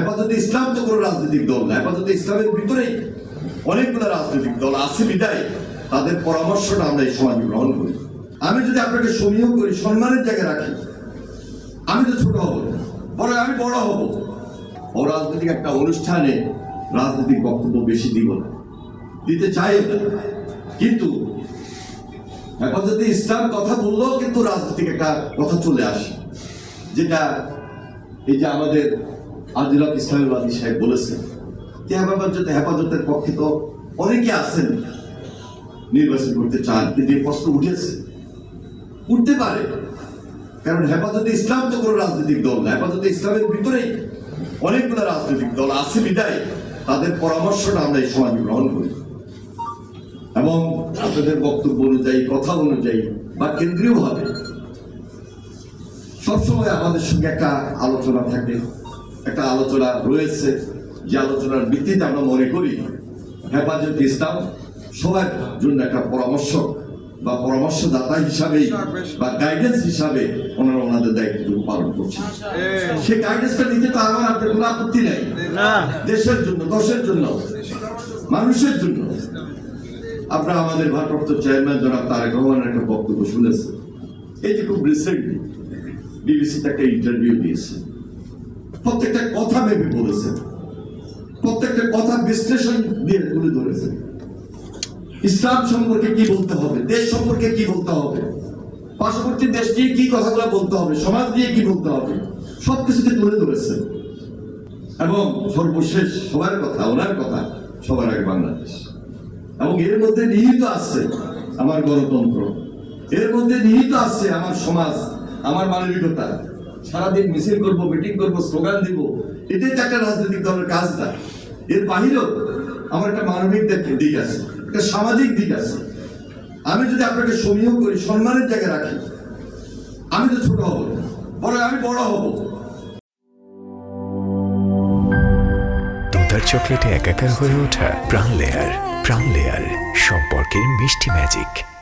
হেফাজতে ইসলাম তো কোনো রাজনৈতিক দল না। হেফাজতে ইসলামের ভিতরেই অনেকগুলো রাজনৈতিক দল আছে বিদায়। তাদের পরামর্শটা আমরা এই সমাজে গ্রহণ করি। আমি যদি আপনাকে সমীহ করি, সম্মানের জায়গায় রাখি। আমি তো ছোট হব, বরং আমি বড় হব। ও রাজনৈতিক একটা অনুষ্ঠানে রাজনৈতিক বক্তব্য বেশি দিব না। দিতে চাই না। কিন্তু হেফাজতে ইসলাম কথা বললেও কিন্তু রাজনৈতিক একটা কথা চলে আসে। যেটা এই যে আমাদের হক ইসলামবাদী সাহেব বলেছেন, যে হেফাজত হেফাজতের পক্ষে তো অনেকে আছেন, নির্বাচন করতে চান কিন্তু এই প্রশ্ন উঠেছে। উঠতে পারে, কারণ হেফাজতে ইসলাম তো কোনো রাজনৈতিক দল না। হেফাজতে ইসলামের ভিতরেই অনেকগুলো রাজনৈতিক দল আছে বিদায়। তাদের পরামর্শটা আমরা এই সমাজে গ্রহণ করি। এবং আপনাদের বক্তব্য অনুযায়ী, কথা অনুযায়ী বা কেন্দ্রীয়ভাবে সবসময় আমাদের সঙ্গে একটা আলোচনা থাকে। একটা আলোচনা রয়েছে যে আলোচনার ভিত্তিতে আমরা মনে করি হেফাজত ইসলাম সবার জন্য একটা পরামর্শ বা পরামর্শদাতা হিসাবেই বা গাইডেন্স হিসাবে ওনারা ওনাদের দায়িত্বটুকু পালন করছেন। সেই গাইডেন্সটা নিতে তো আমার আপনার কোনো আপত্তি নেই। দেশের জন্য দশের জন্য মানুষের জন্য। আপনারা আমাদের ভারপ্রাপ্ত চেয়ারম্যান জনাব তারেক রহমানের একটা বক্তব্য শুনেছেন। এই যে খুব রিসেন্টলি বিবিসিতে একটা ইন্টারভিউ দিয়েছে। প্রত্যেকটা কথা ভেবে বলেছেন। প্রত্যেকটা কথা বিশ্লেষণ দিয়ে তুলে ধরেছেন। ইসলাম সম্পর্কে কি বলতে হবে? দেশ সম্পর্কে কি বলতে হবে? পার্শ্ববর্তী দেশ নিয়ে কি কথাগুলো বলতে হবে? সমাজ নিয়ে কি বলতে হবে? সবকিছুকে তুলে ধরেছেন। এবং সর্বশেষ সবার কথা, ওনার কথা, সবার আগে বাংলাদেশ। এবং এর মধ্যে নিহিত আছে আমার গণতন্ত্র। এর মধ্যে নিহিত আছে আমার সমাজ, আমার মানবিকতা। সারাদিন মিছিল করব, মিটিং করব, স্লোগান দিব। এটাই তো একটা রাজনৈতিক দলের কাজ না এর বাহিরেও আমার একটা মানবিক দিক- আছে একটা সামাজিক দিক আছে। আমি যদি আপনাকে সমীহ করি, সম্মানের জায়গায় রাখি, আমি তো ছোট হব, বরং আমি বড় হব। দুধার চকলেটে একাকার হয়ে ওঠা প্রাণ লেয়ার প্রাণ লেয়ার, সম্পর্কের মিষ্টি ম্যাজিক।